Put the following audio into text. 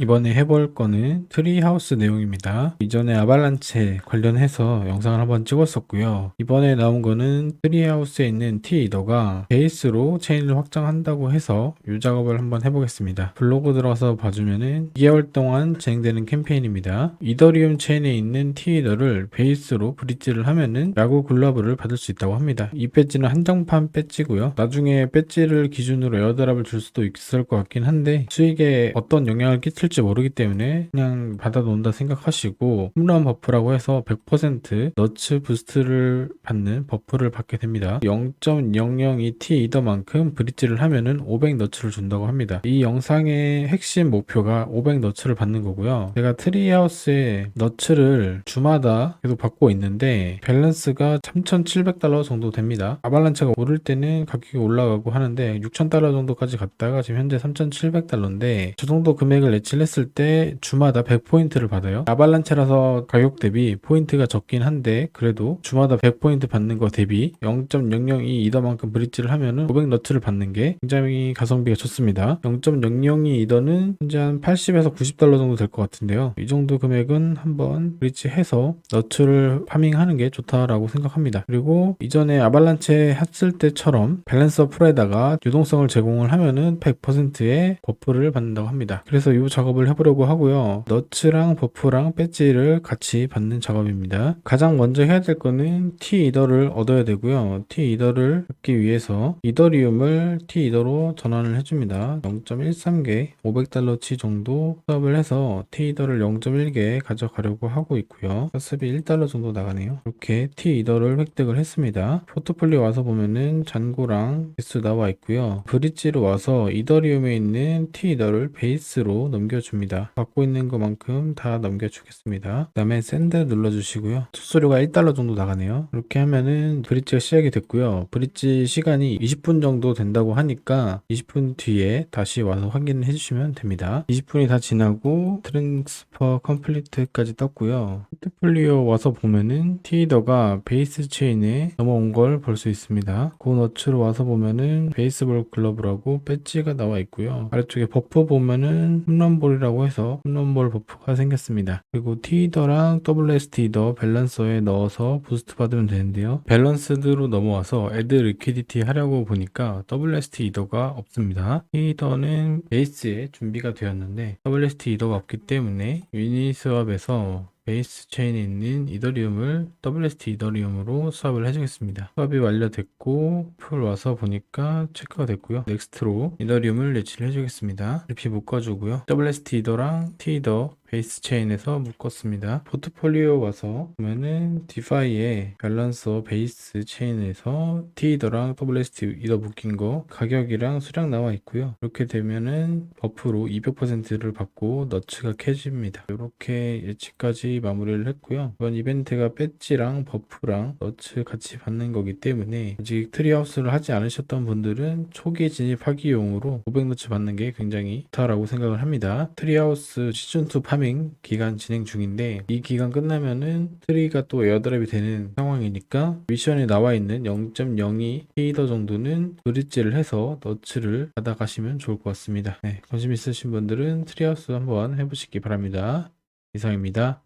이번에 해볼 거는 트리하우스 내용입니다. 이전에 아발란체 관련해서 영상을 한번 찍었었고요. 이번에 나온 거는 트리하우스에 있는 T-이더가 베이스로 체인을 확장한다고 해서 이 작업을 한번 해보겠습니다. 블로그 들어가서 봐주면은 2개월 동안 진행되는 캠페인입니다. 이더리움 체인에 있는 T-이더를 베이스로 브릿지를 하면은 야구 글러브를 받을 수 있다고 합니다. 이 배지는 한정판 배지고요. 나중에 배지를 기준으로 에어드랍을 줄 수도 있을 것 같긴 한데 수익에 어떤 영향을 끼칠 지 모르기 때문에 그냥 받아놓는다 생각하시고 홈런 버프라고 해서 100% 너츠 부스트를 받는 버프를 받게 됩니다. 0.002T 이더만큼 브릿지를 하면은 500 너츠를 준다고 합니다. 이 영상의 핵심 목표가 500 너츠를 받는 거고요. 제가 트리하우스에 너츠를 주마다 계속 받고 있는데 밸런스가 3,700달러 정도 됩니다. 아발란체가 오를 때는 가격이 올라가고 하는데 6,000달러 정도까지 갔다가 지금 현재 3,700달러인데 저 정도 금액을 내칠 했을 때 주마다 100포인트를 받아요. 아발란체라서 가격 대비 포인트가 적긴 한데 그래도 주마다 100포인트 받는 거 대비 0.002 이더만큼 브릿지를 하면은 500 너트를 받는 게 굉장히 가성비가 좋습니다. 0.002 이더는 현재 한 80에서 90달러 정도 될 것 같은데요. 이 정도 금액은 한번 브릿지 해서 너트를 파밍하는 게 좋다라고 생각합니다. 그리고 이전에 아발란체 했을 때처럼 밸런스 어플에다가 유동성을 제공을 하면은 100%의 버프를 받는다고 합니다. 그래서 이 작업 을 해보려고 하고요. 너츠랑 버프랑 배지를 같이 받는 작업입니다. 가장 먼저 해야 될 거는 T 이더를 얻어야 되고요. T 이더를 얻기 위해서 이더리움을 T 이더로 전환을 해줍니다. 0.13개 500달러치 정도 수업을 해서 T 이더를 0.1개 가져가려고 하고 있고요. 가스비 1달러 정도 나가네요. 이렇게 T 이더를 획득을 했습니다. 포트폴리오 와서 보면은 잔고랑 개수 나와 있고요. 브릿지로 와서 이더리움에 있는 T 이더를 베이스로 넘겨 줍니다. 갖고 있는 것만큼 다 넘겨주겠습니다. 그 다음에 샌드 눌러주시고요. 수수료가 1달러 정도 나가네요. 이렇게 하면은 브릿지가 시작이 됐고요. 브릿지 시간이 20분 정도 된다고 하니까 20분 뒤에 다시 와서 확인해 주시면 됩니다. 20분이 다 지나고 트랜스퍼 컴플리트까지 떴고요. 포트폴리오 와서 보면은 티더가 베이스 체인에 넘어온 걸 볼 수 있습니다. 고너츠로 와서 보면은 베이스볼 글러브라고 배지가 나와 있고요. 아래쪽에 버프 보면은 홈런볼이라고 해서 홈런볼 버프가 생겼습니다. 그리고 티더랑 WST더 밸런서에 넣어서 부스트 받으면 되는데요. 밸런스드로 넘어와서 애드 리퀴디티 하려고 보니까 WST 이더가 없습니다. 티더는 베이스에 준비가 되었는데 WST 이더가 없기 때문에 유니스왑에서 베이스 체인에 있는 이더리움을 WST 이더리움으로 수합을 해주겠습니다. 수합이 완료됐고 풀 와서 보니까 체크가 됐고요. 넥스트로 이더리움을 내치를 해주겠습니다. RP 묶어주고요. WST 이더랑 T 이더 베이스 체인에서 묶었습니다. 포트폴리오 와서 보면은 디파이의 밸런서 베이스 체인에서 T더랑 WST 이더 묶인 거 가격이랑 수량 나와 있고요. 이렇게 되면은 버프로 200%를 받고 너츠가 캐집니다. 이렇게 예측까지 마무리를 했고요. 이번 이벤트가 배지랑 버프랑 너츠 같이 받는 거기 때문에 아직 트리하우스를 하지 않으셨던 분들은 초기 진입하기용으로 500너츠 받는 게 굉장히 좋다라고 생각을 합니다. 트리하우스 시즌2 파밍 기간 진행 중인데 이 기간 끝나면은 트리가 또 에어드랍이 되는 상황이니까 미션에 나와 있는 0.02 헤이더 정도는 브릿지를 해서 너츠를 받아가시면 좋을 것 같습니다. 네, 관심 있으신 분들은 트리하우스 한번 해보시기 바랍니다. 이상입니다.